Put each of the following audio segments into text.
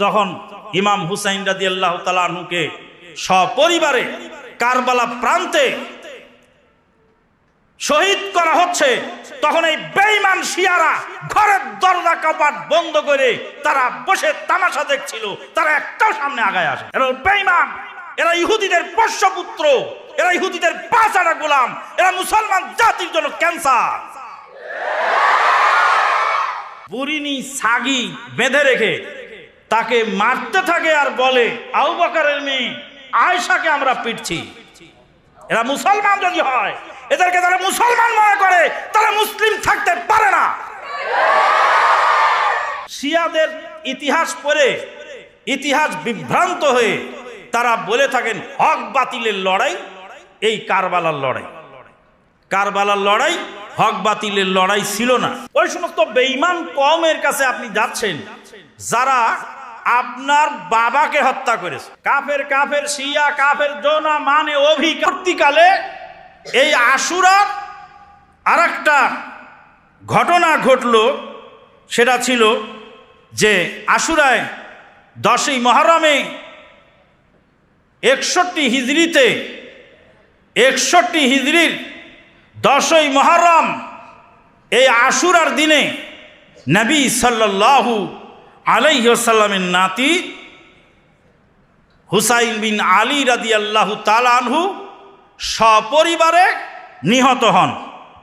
যখন ইমাম হুসাইন রাজি আল্লাহ তালুকে সপরিবারে কারবালা প্রান্তে শহীদ করা হচ্ছে, তখন এই বেঈমান শিয়ারা ঘরের দরজা কপাট বন্ধ করে তারা বসে তামাশা দেখছিল, তারা একটাও সামনে আগায় আসে। এরা বেঈমান, এরা ইহুদিদের পোষ্যপুত্র, এরা ইহুদিদের পাঁচারা গোলাম, এরা মুসলমান জাতির জন্য ক্যান্সার। বুরিনি সাগি বেঁধে রেখে তাকে মারতে থাকে আর বলে আউ বাকারের মেয়ে আয়সাকে আমরা পিটছি। এরা মুসলমান যদি হয়, এদেরকে তারা মুসলমান মনে করে, তারা মুসলিম থাকতে পারে না। শিয়াদের ইতিহাস পড়ে, ইতিহাস বিভ্রান্ত হয়ে তারা বলে থাকেন, হক বাতিলের লড়াই, এই কারবালার লড়াই। কারবালার লড়াই, হক বাতিলের লড়াই ছিল না। ওই সমস্ত বেইমান কমের কাছে আপনি যাচ্ছেন, যারা আপনার বাবাকে হত্যা করেছে। কাফের কাফের, শিয়া কাফের, জোনা মানে অভিকর্তিকালে এই আশুরা আর একটা ঘটনা ঘটল, সেটা ছিল যে আশুরায় দশই মহরমে একষট্টি হিজড়িতে, একষট্টি হিজড়ির দশই মহরম এই আশুরার দিনে নবী সাল্লাল্লাহু আলাইসাল্লামের নাতি হুসাইন বিন আলী রাদি আল্লাহ তালানহু সপরিবারে নিহত হন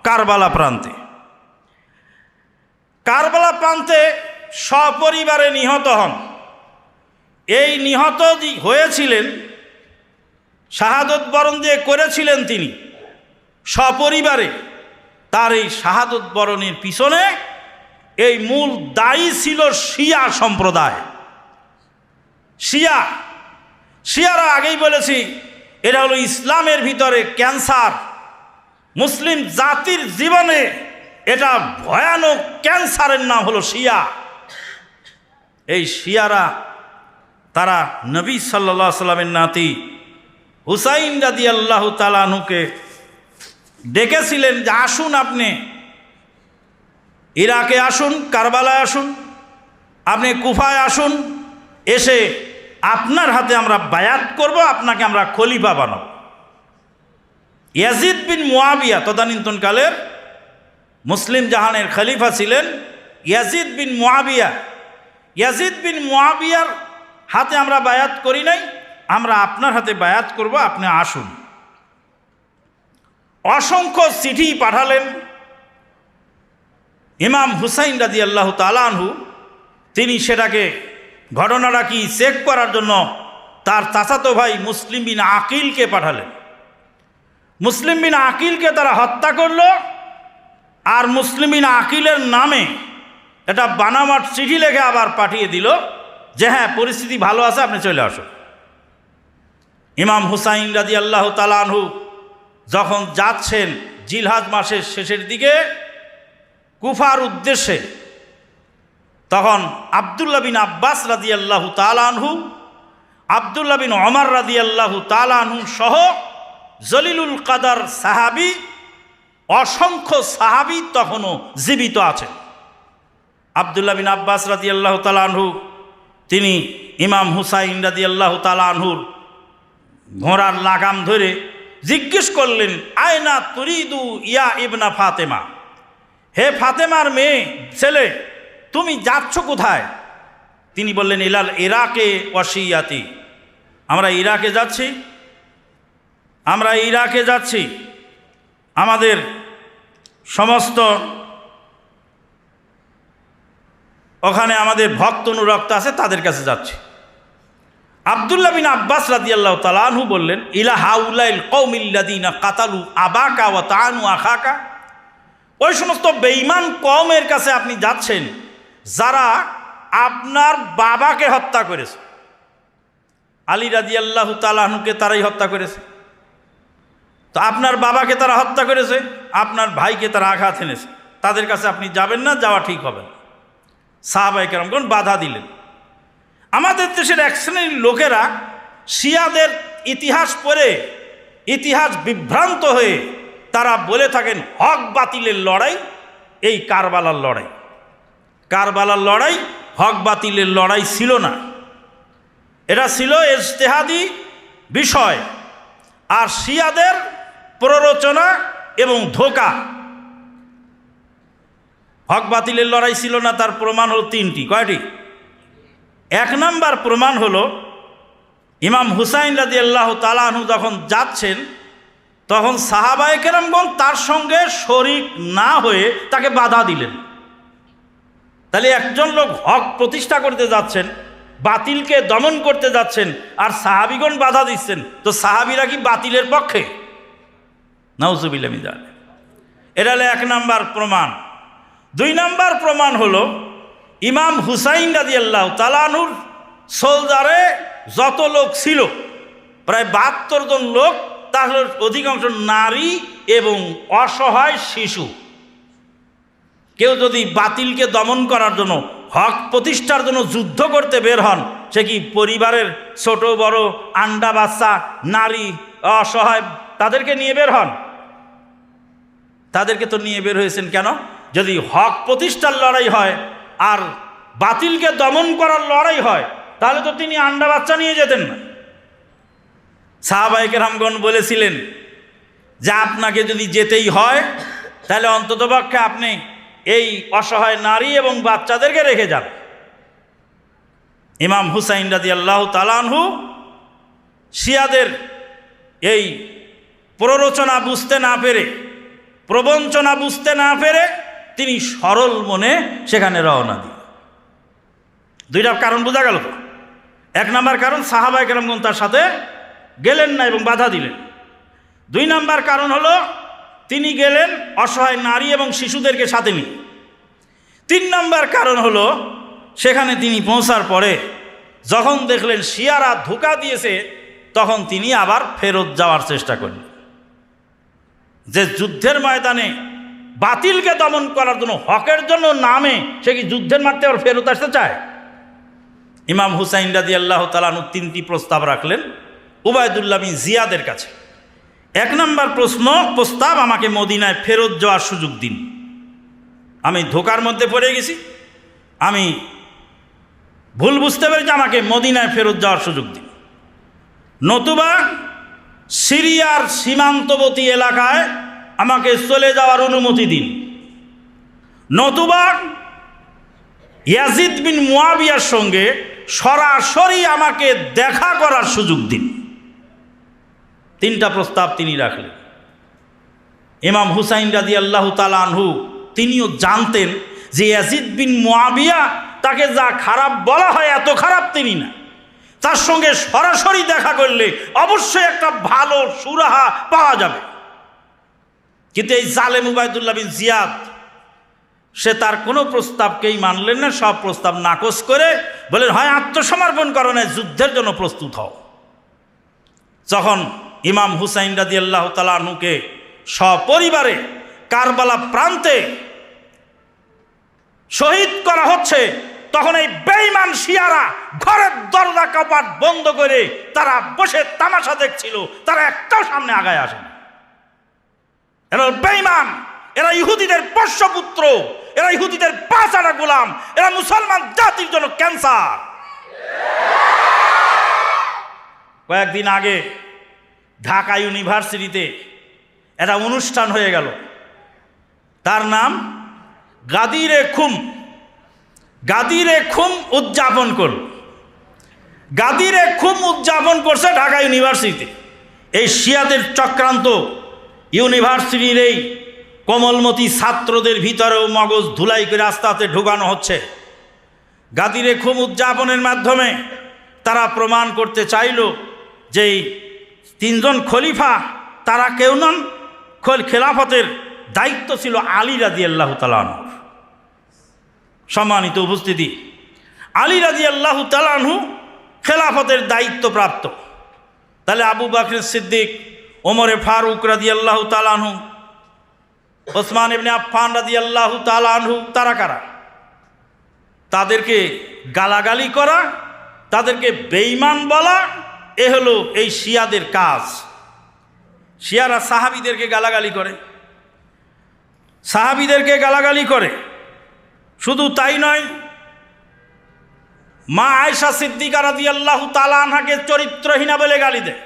কারবালা প্রান্তে। কারবালা প্রান্তে সপরিবারে নিহত হন। এই নিহত হয়েছিলেন, শাহাদত বরণ দিয়ে করেছিলেন তিনি সপরিবারে, তার এই শাহাদত বরণের পিছনে এই মূল দায়ী ছিল শিয়া সম্প্রদায়। শিয়া। শিয়ারা আগেই বলেছি, এটা হলো ইসলামের ভিতরে ক্যান্সার। মুসলিম জাতির জীবনে এটা ভয়ানক ক্যান্সারের নাম হলো শিয়া। এই শিয়ারা, তারা নবী সাল্লা সাল্লামের নাতি হুসাইন রাদি আল্লাহ তালানুকে ডেকেছিলেন যে, আসুন আপনি ইরাকে আসুন, কারবালায় আসুন, আপনি কুফায় আসুন, এসে আপনার হাতে আমরা বায়াত করব, আপনাকে আমরা খলিফা বানাব। ইয়াজিদ বিন মুয়াবিয়া, তদানীন্তনকালের মুসলিম জাহানের খলিফা ছিলেন Yazid bin Muawiya. Yazid bin মুয়াবিয়ার হাতে আমরা বায়াত করি নাই, আমরা আপনার হাতে বায়াত করব, আপনি আসুন। অসংখ্য চিঠি পাঠালেন ইমাম হুসাইন রাজি আল্লাহ তালানহু তিনি সেটাকে ঘটনাটা কি চেক করার জন্য তার চাচাতো ভাই মুসলিম বিন আকিলকে পাঠালেন। মুসলিম বিন আকিলকে তারা হত্যা করল আর মুসলিম বিন আকিলের নামে এটা বানামাট চিঠি লেখে আবার পাঠিয়ে দিল যে হ্যাঁ পরিস্থিতি ভালো আছে, আপনি চলে আসুন। ইমাম হুসাইন রাজি আল্লাহ তালানহু যখন যাচ্ছেন জিলহাজ মাসের শেষের দিকে কুফার উদ্দেশ্যে তখন আবদুল্লা বিন আব্বাস রাদি আল্লাহ তালানহু আবদুল্লা বিন অমর রাদি আল্লাহ তালানহু সহ জলিলুল কাদার সাহাবি, অসংখ্য সাহাবি তখনও জীবিত আছেন। আবদুল্লা বিন আব্বাস রাদি আল্লাহ তালানহু তিনি ইমাম হুসাইন রাদি আল্লাহ তালানহুর ঘোড়ার লাগাম ধরে জিজ্ঞেস করলেন, আয়না তুরিদু ইয়া ইবনা ফাতেমা? হে ফাতেমার মেয়ে, ছেলে, তুমি যাচ্ছ কোথায়? তিনি বললেন, ইলাল ইরাকে ওয়াসিয়াতি। আমরা ইরাকে যাচ্ছি। আমরা ইরাকে যাচ্ছি। আমাদের সমস্ত ওখানে আমাদের ভক্ত অনুরক্ত আছে, তাদের কাছে যাচ্ছি। আবদুল্লাহ বিন আব্বাস রাদি আল্লাহ তালানহু বললেন, ইলা হাউলাইল কৌমিল্লাদিনা কাতালু আবাকা ও তানু আখাকা। ওই সমস্ত বেঈমান কমের কাছে আপনি যাচ্ছেন, যারা আপনার বাবাকে হত্যা করেছে। আলী রাজি আল্লাহ তালাহনুকে তারাই হত্যা করেছে। তো আপনার বাবাকে তারা হত্যা করেছে, আপনার ভাইকে তারা আঘাত এনেছে। তাদের কাছে আপনি যাবেন না, যাওয়া ঠিক হবে না। সাহাবাই কেরমগণ বাধা দিলেন। আমাদের দেশের এক শ্রেণির লোকেরা শিয়াদের ইতিহাস পড়ে, ইতিহাস বিভ্রান্ত হয়ে তারা বলে থাকেন, হক বাতিলের লড়াই, এই কারবালার লড়াই। কারবালার লড়াই, হক বাতিলের লড়াই ছিল না। এটা ছিল ইজতেহাদি বিষয়, আর শিয়াদের প্ররোচনা এবং ধোকা। হক বাতিলের লড়াই ছিল না, তার প্রমাণ হলো তিনটি। কয়টি? এক নাম্বার প্রমাণ হলো, ইমাম হুসাইন রাজি আল্লাহ তালাহু যখন যাচ্ছেন তখন সাহাবায়ে কেরামগণ তার সঙ্গে শরিক না হয়ে তাকে বাধা দিলেন। তাহলে একজন লোক হক প্রতিষ্ঠা করতে যাচ্ছেন, বাতিলকে দমন করতে যাচ্ছেন, আর সাহাবিগণ বাধা দিচ্ছেন, তো সাহাবিরা কি বাতিলের পক্ষে? নাউজুবিল্লামিদার এটা হলো এক নাম্বার প্রমাণ। দুই নাম্বার প্রমাণ হলো, ইমাম হুসাইন রাজি আল্লাহ তালানুর সোলজারে যত লোক ছিল, প্রায় বাহাত্তর জন লোক তাহলে অধিকাংশ নারী এবং অসহায় শিশু। কেউ যদি বাতিলকে দমন করার জন্য, হক প্রতিষ্ঠার জন্য যুদ্ধ করতে বের হন, সে কি পরিবারের ছোট, বড়, আন্ডা বাচ্চা, নারী, অসহায় তাদেরকে নিয়ে বের হন? তাদেরকে তো নিয়ে বের হয়েছেন কেন? যদি হক প্রতিষ্ঠার লড়াই হয় আর বাতিলকে দমন করার লড়াই হয়, তাহলে তো তিনি আন্ডা বাচ্চা নিয়ে যেতেন। না সাহাবাহিক রামগণ বলেছিলেন, যে আপনাকে যদি যেতেই হয়, তাহলে অন্ততপক্ষে আপনি এই অসহায় নারী এবং বাচ্চাদেরকে রেখে যান। ইমাম হুসাইন রাজি আল্লাহ তালানহু শিয়াদের এই প্ররোচনা বুঝতে না পেরে, প্রবঞ্চনা বুঝতে না পেরে তিনি সরল মনে সেখানে রওনা দিন দুইটা কারণ বোঝা গেল তো। এক নাম্বার কারণ সাহাবাই কেরামগণ তার সাথে গেলেন না এবং বাধা দিলেন। দুই নাম্বার কারণ হলো, তিনি গেলেন অসহায় নারী এবং শিশুদেরকে সাথে নিয়ে। তিন নাম্বার কারণ হলো, সেখানে তিনি পৌঁছার পরে যখন দেখলেন শিয়ারা ধোকা দিয়েছে, তখন তিনি আবার ফেরত যাওয়ার চেষ্টা করলেন। যে যুদ্ধের ময়দানে বাতিলকে দমন করার জন্য হকের জন্য নামে, সে কি যুদ্ধের মাঠে আবার ফেরত আসতে চায়? ইমাম হুসাইন রাজি আল্লাহ তালানু তিনটি প্রস্তাব রাখলেন। উবায়দুল্লাহ বিন জিয়াদের কাছে। এক নম্বর প্রশ্ন, প্রস্তাব আমাকে মদিনায় ফেরত যাওয়ার সুযোগ দিন। আমি ধোকার মধ্যে পড়ে গেছি। আমি ভুল বুঝতে পেরেছি, আমাকে মদিনায় ফেরত যাওয়ার সুযোগ দিন। নতুবা সিরিয়ার সীমান্তবর্তী এলাকায় আমাকে চলে যাওয়ার অনুমতি দিন। নতুবা ইয়াজিদ বিন মুয়াবিয়ার সঙ্গে সরাসরি আমাকে দেখা করার সুযোগ দিন। তিনটা প্রস্তাব তিনি রাখলেন। ইমাম হুসাইন রাজি আল্লাহ তালানহু তিনিও জানতেন যে ইয়াজিদ বিন মুয়াবিয়া তাকে যা খারাপ বলা হয় এত খারাপ তিনি না। তার সঙ্গে সরাসরি দেখা করলে অবশ্যই একটা ভালো সুরাহা পাওয়া যাবে। কিন্তু এই জালেম উবায়দুল্লাহ বিন জিয়াদ, সে তার কোনো প্রস্তাবকেই মানলেন না, সব প্রস্তাব নাকচ করে বলেন, হয় আত্মসমর্পণ করো না যুদ্ধের জন্য প্রস্তুত হও। যখন ইমাম হুসাইন রাজি আল্লাহ তালানুকে সপরিবারে কারবালা প্রান্তে শহীদ করা হচ্ছে, তখন এই বেইমান শিয়ারা ঘরের দরজা কপাট বন্ধ করে তারা বসে তামাশা দেখছিল, তারা একটাও সামনে আগায় আসেনি এরা বেইমান এরা ইহুদিদের পোষ্যপুত্র, এরা ইহুদিদের পাঁচাটা গোলাম, এরা মুসলমান জাতির জন্য ক্যান্সার। কয়েকদিন আগে ঢাকা ইউনিভার্সিটিতে একটা অনুষ্ঠান হয়ে গেল। তার নাম গাদিরে খুম। গাদিরে খুম উদযাপন করল। গাদিরে খুম উদযাপন করছে ঢাকা ইউনিভার্সিটিতে। এই শিয়াদের চক্রান্ত ইউনিভার্সিটির এই কোমলমতি ছাত্রদের ভিতরেও মগজ ধুলাই করে আস্তে ঢুকানো হচ্ছে। গাদিরে খুম উদযাপনের মাধ্যমে তারা প্রমাণ করতে চাইল যে তিনজন খলিফা, তারা কেউ নন। খল খেলাফতের দায়িত্ব ছিল আলী রাজি আল্লাহ তালানহ সম্মানিত উপস্থিতি, আলী রাজি আল্লাহ তালানহু খেলাফতের দায়িত্ব প্রাপ্ত। তাহলে আবু বাকর সিদ্দিক, ওমরে ফারুক রাজি আল্লাহ তালানহু ওসমান ইবনে আফফান রাজি আল্লাহ তালানহু তারা কারা? তাদেরকে গালাগালি করা, তাদেরকে বেইমান বলা এ হলো এই শিয়াদের কাজ। শিয়ারা সাহাবিদেরকে গালাগালি করে। সাহাবিদেরকে গালাগালি করে। শুধু তাই নয়, মা আয়সা সিদ্দিকা রাদি আল্লাহ তালানহাকে চরিত্রহীনা বলে গালি দেয়।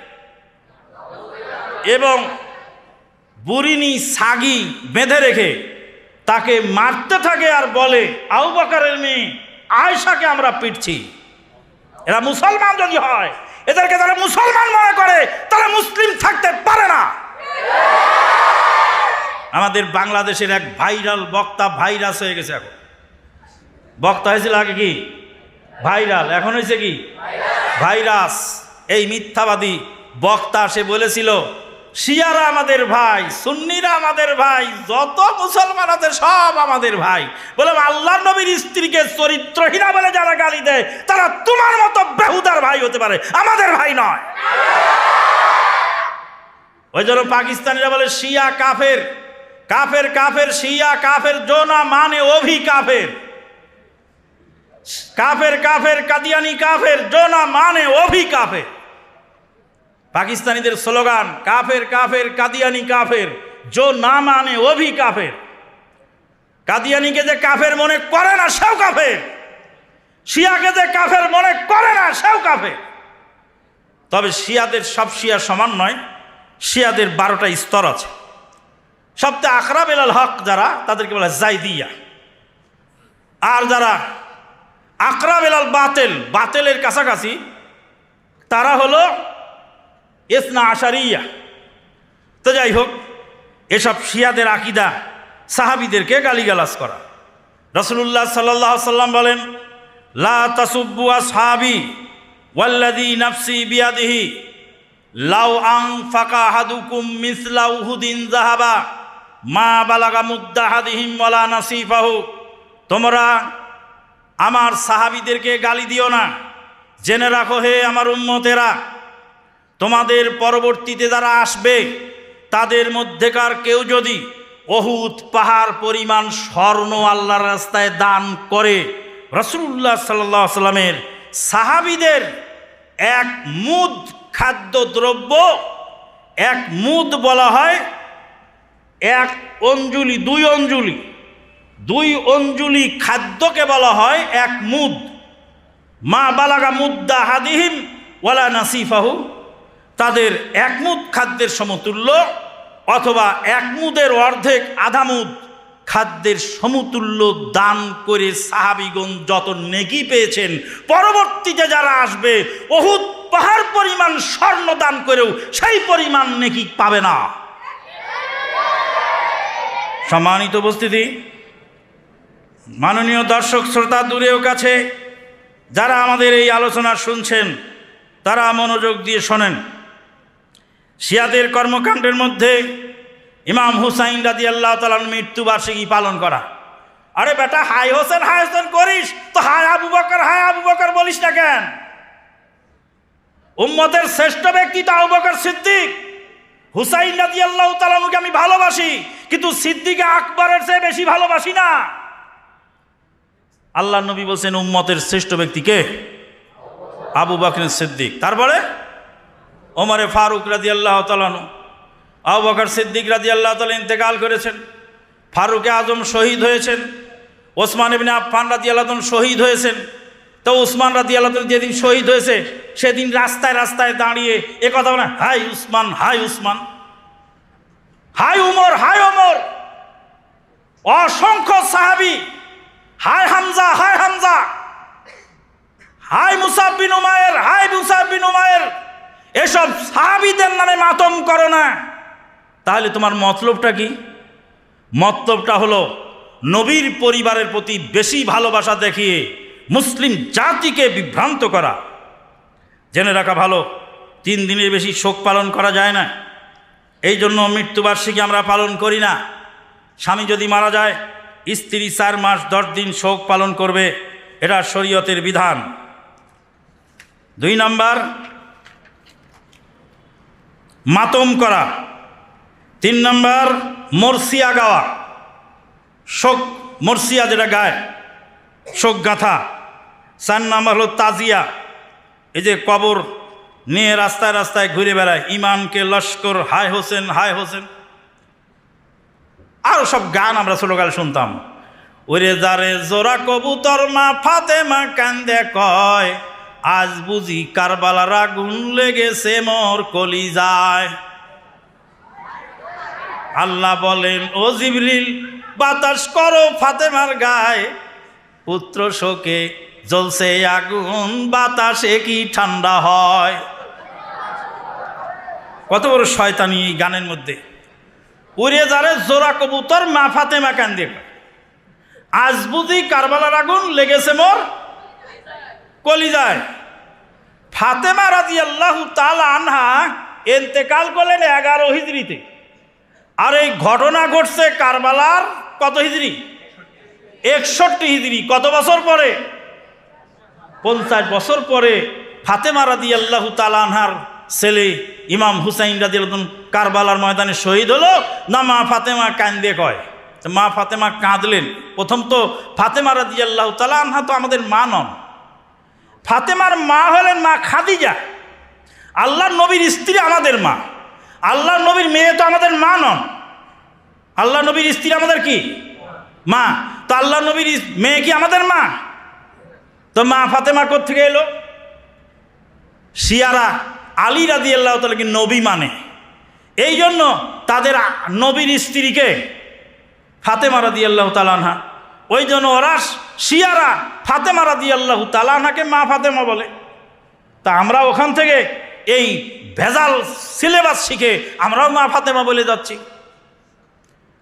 এবং বুরিনি সাগি বেঁধে রেখে তাকে মারতে থাকে আর বলে আউ বাকারের মেয়ে আয়সাকে আমরা পিটছি। এরা মুসলমান যদি হয় এদেরকে তারা মুসলমান মনে করে, তারা মুসলিম থাকতে পারে না। আমাদের বাংলাদেশের এক ভাইরাল বক্তা ভাইরাস হয়ে গেছে এখন। বক্তা হয়েছিল আগে কি? ভাইরাল, এখন হয়েছে কি? ভাইরাস। এই মিথ্যাবাদী বক্তা সে বলেছিল শিয়ারা আমাদের ভাই, সুন্নিরা আমাদের ভাই, যত মুসলমান আছে সব আমাদের ভাই। বলে আল্লাহ নবীর স্ত্রীকে চরিত্রহীনা বলে যারা গালি দেয়, তারা তোমার মতো বেহুদার ভাই হতে পারে। আমাদের ভাই নয়। ওই জন্য পাকিস্তানিরা বলে, শিয়া কাফের। কাফের কাফের, শিয়া কাফের জোনা মানে অভি কাফের। কাফের কাফের, কাদিয়ানি কাফের জোনা মানে অভি কাফের। পাকিস্তানিদের স্লোগান, কাফের কাফের, কাদিয়ানি কাফের জো না মানে অভি কাফের। কাদিয়ানিকে যে কাফের মনে করে না, সেও কাফের। শিয়াকে যে কাফের মনে করে না, সেও কাফের। তবে শিয়াদের সব শিয়া সমান নয়, শিয়াদের বারোটা স্তর আছে। সবচেয়ে আকরাব এলাল হক যারা, তাদেরকে বলে জাইদিয়া। আর যারা আকরাব এলাল বাতেল, বাতেলের কাছাকাছি, তারা হলো ইসনা আশারিয়া। তো যাই হোক, এসব শিয়াদের আকিদা সাহাবিদেরকে গালিগালাজ করা। রসুল্লাহ সাল্লাহ সাল্লাম বলেন, লা তাসুব্বু আসহাবি ওয়াল্লাদি নাফসি বিয়াদিহি, লাউ আং ফাকা হাদুকুম মিসলা উহুদিন জাহাবা মা বালাগা মুদ্দাহাদিহিম ওয়ালা নাসিফাহু। তোমরা আমার সাহাবিদেরকে গালি দিও না। জেনে রাখো হে আমার উম্মতেরা তোমাদের পরবর্তীতে যারা আসবে, তাদের মধ্যেকার কেউ যদি অহুত পাহাড় পরিমাণ স্বর্ণ আল্লাহর রাস্তায় দান করে রসুল্লাহ সাল্লাহ সাল্লামের সাহাবিদের এক মুদ খাদ্য দ্রব্য এক মুদ বলা হয়, এক অঞ্জুলি, দুই অঞ্জুলি দুই অঞ্জুলি খাদ্যকে বলা হয় এক মুদ। মা বালাগা মুদ্দা হাদিহিম ওয়ালা নাসিফাহু। তাদের একমুদ খাদ্যের সমতুল্য অথবা একমুদের অর্ধেক আধামুদ খাদ্যের সমতুল্য দান করে সাহাবিগণ যত নেকি পেয়েছেন, পরবর্তীতে যারা আসবে বহুত পাহাড় পরিমাণ স্বর্ণ দান করেও সেই পরিমাণ নেকি পাবে না। সম্মানিত উপস্থিতি, মাননীয় দর্শক, শ্রোতা দূরেও কাছে, যারা আমাদের এই আলোচনা শুনছেন, তারা মনোযোগ দিয়ে শোনেন। শিয়াদের কর্মকাণ্ডের মধ্যে ইমাম হুসাইন রাজি আল্লাহ তালার মৃত্যুবার্ষিকী পালন করা। আরে বেটা হাই হোসেন হাই হোসেন করিস। তো হায় আবু বকর, হায় আবু বকর বলিস না কেন? উম্মতের শ্রেষ্ঠ ব্যক্তি তো আবু বকর সিদ্দিক। হুসাইন রাজি আল্লাহ তালানুকে আমি ভালোবাসি, কিন্তু সিদ্দিকে আকবরের চেয়ে বেশি ভালোবাসি না। আল্লাহ নবী বলছেন, উম্মতের শ্রেষ্ঠ ব্যক্তিকে আবু বকর সিদ্দিক। তারপরে? ওমরে ফারুক রাজি আল্লাহ তালানু আবু বকর সিদ্দিক রাজি আল্লাহ তালা ইন্তেকাল করেছেন, ফারুকে আজম শহীদ হয়েছেন, ওসমান ইবিন আফফান রাজি আল্লাহ শহীদ হয়েছেন। তো উসমান রাজি আল্লাহ যেদিন শহীদ হয়েছে, সেদিন রাস্তায় রাস্তায় দাঁড়িয়ে এ কথা বলে, হাই উসমান হাই উসমান, হাই উমর, হাই ওমর, অসংখ্য সাহাবি, হাই হামজা হাই হামজা, হাই মুসাবিন উমায়ের হাই মুসাবিন উমায়ের এসব সাহাবিদের নামে মাতম করো না। তাহলে তোমার মতলবটা কি? মতলবটা হলো নবীর পরিবারের প্রতি বেশি ভালোবাসা দেখিয়ে মুসলিম জাতিকে বিভ্রান্ত করা। জেনে রাখা ভালো, তিন দিনের বেশি শোক পালন করা যায় না। এই জন্য মৃত্যুবার্ষিকী আমরা পালন করি না। স্বামী যদি মারা যায়, স্ত্রী চার মাস দশ দিন শোক পালন করবে, এটা শরীয়তের বিধান। দুই নাম্বার মাতম করা। তিন নম্বর, মরসিয়া গাওয়া। শোক, মরসিয়া যেটা গায়, শোক গাথা। চার নাম্বার হলো তাজিয়া। এই যে কবর নিয়ে রাস্তায় রাস্তায় ঘুরে বেড়ায় ইমানকে লস্কর, হায় হোসেন হায় হোসেন। আরও সব গান আমরা ছোটোকালে শুনতাম। ওরে যারে জোড়া কবুতর মা ফাতেমা কান্দে কয় আজ বুঝি কারবালার আগুন লেগেছে, মোর কলি যায় আল্লাহ বলেন, ও জিবরিল, বাতাস করো ফাতেমার গায়ে। পুত্র শোকে জ্বলছে আগুন, বাতাসে কি ঠান্ডা হয়? কত বড় শয়তানি এই গানের মধ্যে। উড়ে যারে জোড়া কবুতর মা ফাতেমা কান্দে। আজ বুঝি কারবালার আগুন লেগেছে মোর কলিজায় ফাতেমা রাজি আল্লাহ তাল আনহা এন্তেকাল করলেন এগারো হিজড়িতে। আর এই ঘটনা ঘটছে কারবালার কত হিজড়ি? একষট্টি হিজড়ি। কত বছর পরে? পঞ্চাশ বছর পরে ফাতেমা রাদি আল্লাহ তালানহার ছেলে ইমাম হুসাইন রাদি আল্লাহ কারবালার ময়দানে শহীদ হলো। না, মা ফাতেমা কান্দে কয়? মা ফাতেমা কাঁদলেন। প্রথম তো ফাতেমা রাদি আল্লাহ তালানহা তো আমাদের মা নন। ফাতেমার মা হলেন মা খাদিজা। আল্লাহ নবীর স্ত্রী আমাদের মা। আল্লাহ নবীর মেয়ে তো আমাদের মা নন। আল্লাহ নবীর স্ত্রী আমাদের কি? মা। তো আল্লাহ নবীর মেয়ে কি আমাদের মা? তো মা ফাতেমা থেকে এলো? শিয়ারা আলী রাদি আল্লাহ তালাকে নবী মানে। এই জন্য তাদের নবীর স্ত্রীকে ফাতেমা রাদি আল্লাহ তালানহা ওই জন্য ওরা শিয়ারা ফাতেমা রাদি আল্লাহ তালানহাকে মা ফাতেমা বলে। তা আমরা ওখান থেকে এই ভেজাল সিলেবাস শিখে আমরাও মা ফাতেমা বলে যাচ্ছি।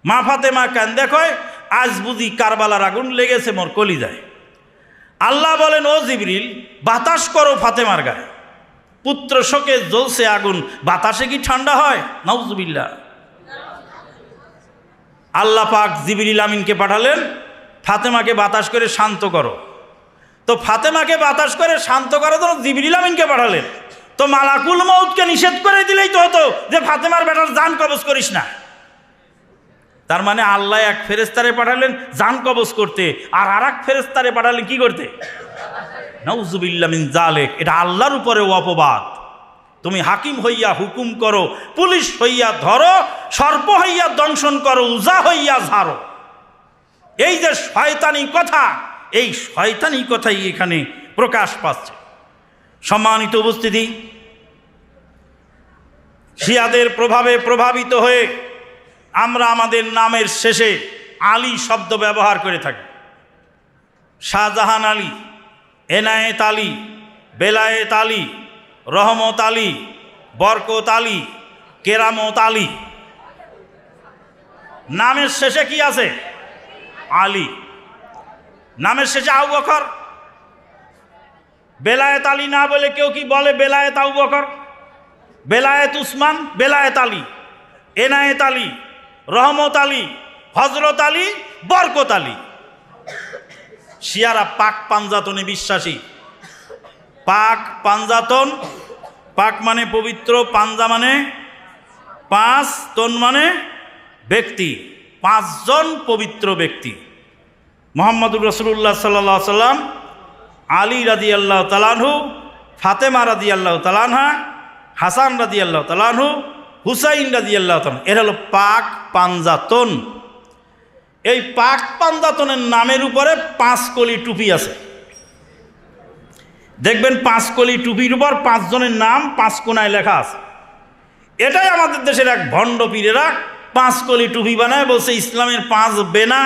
মা ফাতেমা কেন দেখয় আজ বুঝি কারবালার আগুন লেগেছে, মোর কলিজায়। আল্লাহ বলেন, ও জিবরিল, বাতাস করো ফাতেমার গায়ে। পুত্র শোকে জ্বলছে আগুন, বাতাসে কি ঠান্ডা হয়? নাউজুবিল্লা আল্লাহ পাক জিবরিল আমিনকে পাঠালেন ফাতেমাকে বাতাস করে শান্ত করো। তো ফাতেমাকে বাতাস করে শান্ত করার জন্য জিবরিল পাঠালেন। তো মালাকুল মৌতকে নিষেধ করে দিলেই তো হতো যে ফাতেমার বেটার জান কবজ করিস না। তার মানে আল্লাহ এক ফেরেস্তারে পাঠালেন জান কবজ করতে। আর আর এক ফেরেস্তারে পাঠালেন কি করতে? নৌজুবিল্লা মিন জালেক এটা আল্লাহর উপরে অপবাদ। তুমি হাকিম হইয়া হুকুম করো, পুলিশ হইয়া ধরো, সর্প হইয়া দংশন করো, উজা হইয়া ঝাড়ো। এই যে শয়তানি কথা, এই শয়তানি কথাই এখানে প্রকাশ পাচ্ছে। সম্মানিত উপস্থিতি, শিয়াদের প্রভাবে প্রভাবিত হয়ে আমরা আমাদের নামের শেষে আলী শব্দ ব্যবহার করে থাকি। শাহজাহান আলী, এনায়েত আলী, বেলায়েত আলী, রহমত আলী, বরকত আলী, কেরামত আলী। নামের শেষে কি আছে? আলী। নামের শেষে আউ বকর। বেলায়েত আলী না বলে কেউ কি বলে বেলায়েত আউ বকর? বেলায়েত উসমান, বেলায়েত আলী, এনায়েত আলী, রহমত আলী হজরত আলী, বরকত আলী। শিয়ারা পাক পাঞ্জাতনে বিশ্বাসী। পাক পাঞ্জাতন, পাক মানে পবিত্র, পাঞ্জা মানে পাঁচ, তন মানে ব্যক্তি। পাঁচজন পবিত্র ব্যক্তি। মোহাম্মদুর রসুল্লাহ সাল্লাহ সাল্লাম, আলী রাদি আল্লাহ তালানহু ফাতেমা রাদি আল্লাহ তালানহা হাসান রাদি আল্লাহ তালানহু হুসাইন রাদি আল্লাহ তালান এর হলো পাক পাঞ্জাতন। এই পাক পাঞ্জাতনের নামের উপরে পাঁচ কলি টুপি আছে। দেখবেন পাঁচ কলি টুপির উপর পাঁচজনের নাম পাঁচ কোনায় লেখা আছে। এটাই আমাদের দেশের এক ভণ্ড পীরেরা পাঁচ কলি টুপি বানায়, বলছে, ইসলামের পাঁচ বেনা,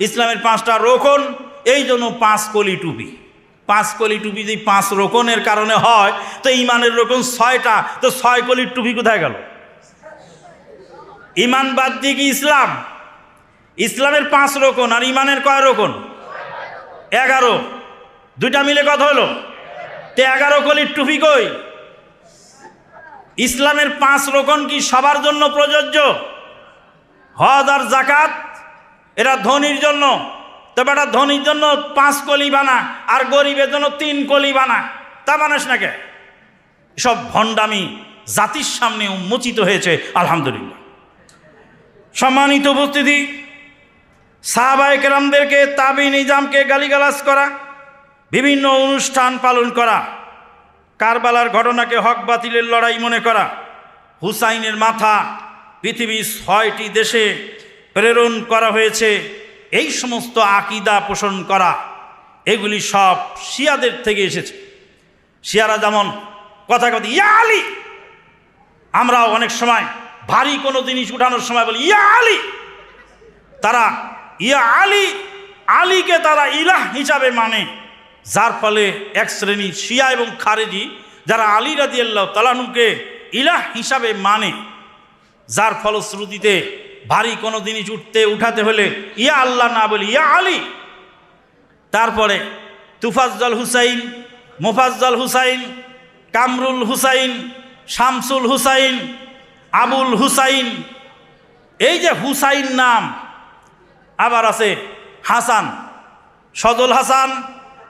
ইসলামের পাঁচটা রোকন, এই জন্য পাঁচ কলি টুপি। পাঁচ কলি টুপি যদি পাঁচ রোকনের কারণে হয়, তো ইমানের রোকন ছয়টা, তো ছয় কলির টুপি কোথায় গেল? ইমান বাদ দিয়ে কি ইসলাম? ইসলামের পাঁচ রোকন আর ইমানের কয় রোকন? এগারো। দুইটা মিলে কথা হলো? তে এগারো কলির টুপি কই? ইসলামের পাঁচ রোকন কি সবার জন্য প্রযোজ্য? হজ আর জাকাত এরা ধনির জন্য। তবে এটা ধনির জন্য পাঁচ কলি বানা, আর গরিবের জন্য তিন কলি বানা। তা বানাস না কে? সব ভণ্ডামি জাতির সামনে উন্মোচিত হয়েছে, আলহামদুলিল্লাহ। সম্মানিত উপস্থিতি সাহাবায়ক রামদেরকে তাবি নিজামকে গালিগালাজ করা, বিভিন্ন অনুষ্ঠান পালন করা, কারবালার ঘটনাকে হক বাতিলের লড়াই মনে করা, হুসাইনের মাথা পৃথিবীর ছয়টি দেশে প্রেরণ করা হয়েছে। এই সমস্ত আকিদা পোষণ করা, এগুলি সব শিয়াদের থেকে এসেছে। শিয়ারা যেমন কথা কথা, ইয়া আলী! আমরাও অনেক সময় ভারী কোনো জিনিস উঠানোর সময় বলি, ইয়া আলী! তারা, ইয়া আলী! আলীকে তারা ইলাহ হিসাবে মানে। যার ফলে এক শ্রেণি শিয়া এবং খারেজি, যারা আলী রাজি আল্লাহ তালানুকে ইলাহ হিসাবে মানে। যার ফলশ্রুতিতে ভারী কোনো জিনিস উঠতে, উঠাতে হলে, ইয়া আল্লাহ না বলি, ইয়া আলী। তারপরে তুফাজ্জল হুসাইন, মুফাজ্জল হুসাইন, কামরুল হুসাইন, শামসুল হুসাইন, আবুল হুসাইন। এই যে হুসাইন নাম, আবার আছে হাসান, সজল হাসান,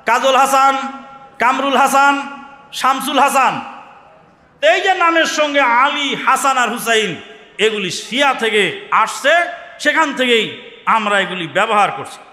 কাজল হাসান, কামরুল হাসান, শামসুল হাসান। এই যে নামের সঙ্গে আলী, হাসান আর হুসাইন এগুলি শিয়া থেকে আসছে সেখান থেকেই আমরা এগুলি ব্যবহার করছি।